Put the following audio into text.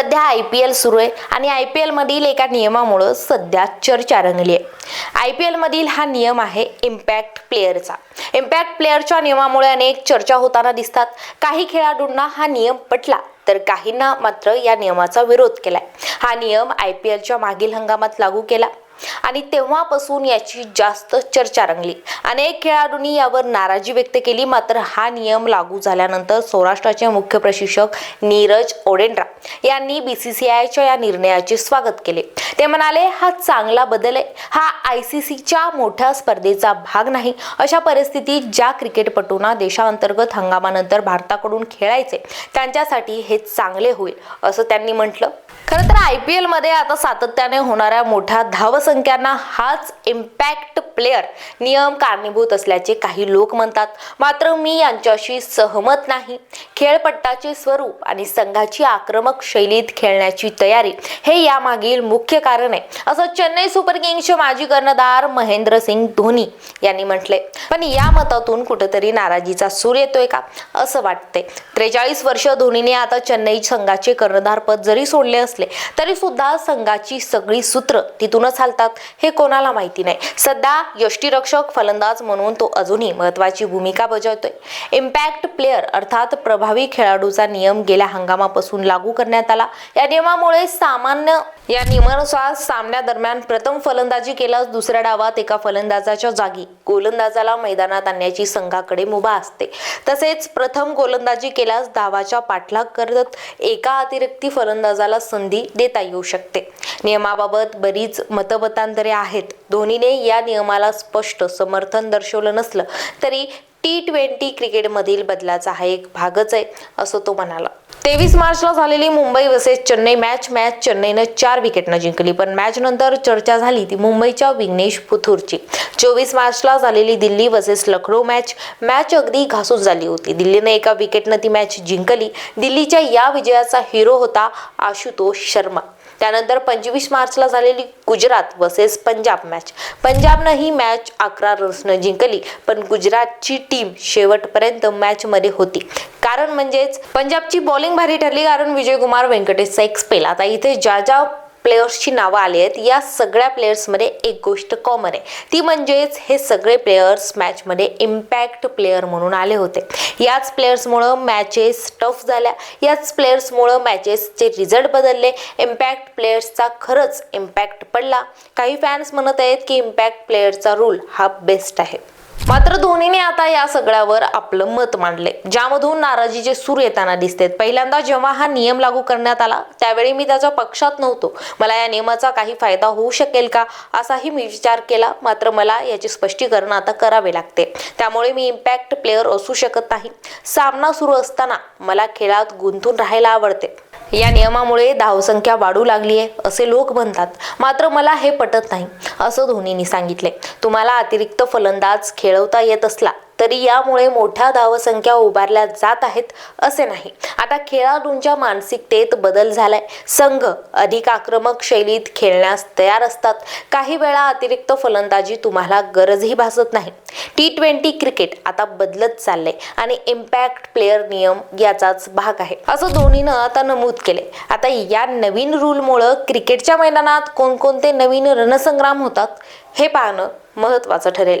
सध्या I P L सुरू आहे आणि आय पी एलमधील एका नियमामुळं सध्या चर्चा रंगली आहे. आय पी एलमधील हा नियम आहे इम्पॅक्ट प्लेअरचा इम्पॅक्ट प्लेअरच्या नियमामुळे अनेक चर्चा होताना दिसतात. काही खेळाडूंना हा नियम पटला तर काहींना मात्र या नियमाचा विरोध केलाय. हा नियम आय पी एलच्या मागील हंगामात लागू केला. आणि तेव्हापासून याची जास्त चर्चा रंगली. अनेक खेळाडूंनी यावर नाराजी व्यक्त केली मात्र हा नियम लागू झाल्यानंतर सौराष्ट्राचे मुख्य प्रशिक्षक नीरज ओडेंड्रा यांनी बीसीसीआयच्या या निर्णयाचे स्वागत केले. ते म्हणाले हा चांगला बदल आहे. हा आय सी सीच्या मोठ्या स्पर्धेचा भाग नाही. अशा परिस्थितीत ज्या क्रिकेटपटूंना देशांतर्गत हंगामानंतर भारताकडून खेळायचे त्यांच्यासाठी हे चांगले होईल असं त्यांनी म्हटलं. खरं आय पी एलमध्ये आता सातत्याने होणाऱ्या मोठ्या धावसंख्यांना हाच इम्पॅक्ट प्लेअर नियम कारणीभूत असल्याचे काही लोक म्हणतात. मात्र मी यांच्याशी सहमत नाही. खेळपट्टाचे स्वरूप आणि संघाची आक्रमक शैलीत खेळण्याची तयारी हे यामागील मुख्य कारण आहे. असं चेन्नई सुपर किंग्सचे माजी कर्णधार महेंद्रसिंग धोनी यांनी म्हटले. पण या मतातून कुठेतरी नाराजीचा सूर येतोय का? असं वाटते त्रेचाळीस वर्ष धोनीने आता चेन्नई संघाचे कर्णधार पद जरी सोडले असले तरी सुद्धा संघाची सगळी सूत्र तिथूनच हालतात हे कोणाला माहिती नाही. सध्या यष्टीरक्षक फलंदाज म्हणून तो अजूनही महत्वाची भूमिका बजावतोय. इम्पॅक्ट प्लेअर अर्थात प्रभावी खेळाडूचा नियम गेल्या हंगामापासून लागू करण्यात आला. या नियमामुळे सामान्य या नियमानुसार सामन्यादरम्यान प्रथम फलंदाजी केल्यास दुसऱ्या डावात एका फलंदाजाच्या जागी गोलंदाजाला मैदानात आणण्याची संघाकडे मुभा असते. तसेच प्रथम गोलंदाजी केल्यास धावाच्या पाठलाग करत एका अतिरिक्ती फलंदाजाला संधी देता येऊ शकते. नियमाबाबत बरीच मतमतांतरे आहेत. धोनीने या नियमाला स्पष्ट समर्थन दर्शवलं नसलं तरी टी ट्वेंटी क्रिकेटमधील बदलाचा हा एक भागच आहे असं तो म्हणाला. तेवीस मार्चला झालेली Mumbai versus Chennai match match चेन्नईनं चार विकेटनं जिंकली. पण मॅच नंतर चर्चा झाली ती मुंबईच्या विघ्नेश पुथूरची. चोवीस मार्चला झालेली Delhi versus Lucknow match match अगदी घासून झाली होती. दिल्लीने एका विकेटनं ती मॅच जिंकली. दिल्लीच्या या विजयाचा हिरो होता आशुतोष शर्मा. त्यानंतर पंचवीस मार्चला झालेली गुजरात वर्सेस पंजाब मॅच पंजाबनं ही मॅच अकरा रन्सनं जिंकली पण गुजरातची टीम शेवटपर्यंत मॅचमध्ये होती. कारण म्हणजेच पंजाबची बॉलिंग भारी ठरली कारण विजय कुमार व्यंकटेशचा एक स्पेल आता इथे ज्या ज्या प्लेयर्सची नावं आली आहेत. या सगळ्या प्लेयर्समध्ये एक गोष्ट कॉमन आहे. ती म्हणजेच हे सगळे प्लेयर्स मॅचमध्ये इम्पॅक्ट प्लेयर म्हणून आले होते. याच प्लेयर्समुळं मॅचेस टफ झाल्या. याच प्लेयर्समुळं मॅचेसचे रिझल्ट बदलले. इम्पॅक्ट प्लेयर्सचा खरंच इम्पॅक्ट पडला. काही फॅन्स म्हणत आहेत की इम्पॅक्ट प्लेयरचा रूल हा बेस्ट आहे. मात्र धोनीने आता या सगळ्यावर आपलं मत मांडले ज्यामधून नाराजीचे सूर येताना दिसतेत. पहिल्यांदा जेव्हा हा नियम लागू करण्यात आला त्यावेळी मी त्याच्या पक्षात नव्हतो. मला या नियमाचा काही फायदा होऊ शकेल का असाही मी विचार केला. मात्र मला याचे स्पष्टीकरण आता करावे लागते. त्यामुळे मी इम्पॅक्ट प्लेअर असू शकत नाही. सामना सुरू असताना मला खेळात गुंतून राहायला आवडते. या नियमामुळे धावसंख्या वाढू लागली आहे असे लोक म्हणतात. मात्र मला हे पटत नाही असं धोनीने सांगितले. तुम्हाला अतिरिक्त फलंदाज खेळवता येत असला तरी यामुळे मोठ्या धावसंख्या उभारल्या जात आहेत असे नाही. आता खेळाडूंच्या मानसिकतेत बदल झालाय. संघ अधिक आक्रमक शैलीत खेळण्यास तयार असतात. काही वेळा अतिरिक्त फलंदाजी तुम्हाला गरजही भासत नाही. टी ट्वेंटी क्रिकेट आता बदलत चाललंय आणि इम्पॅक्ट प्लेअर नियम याचाच भाग आहे. असं धोनीनं आता नमूद केले आता या नवीन रूलमुळं क्रिकेटच्या मैदानात कोणकोणते नवीन रणसंग्राम होतात हे पाहणं महत्त्वाचं ठरेल.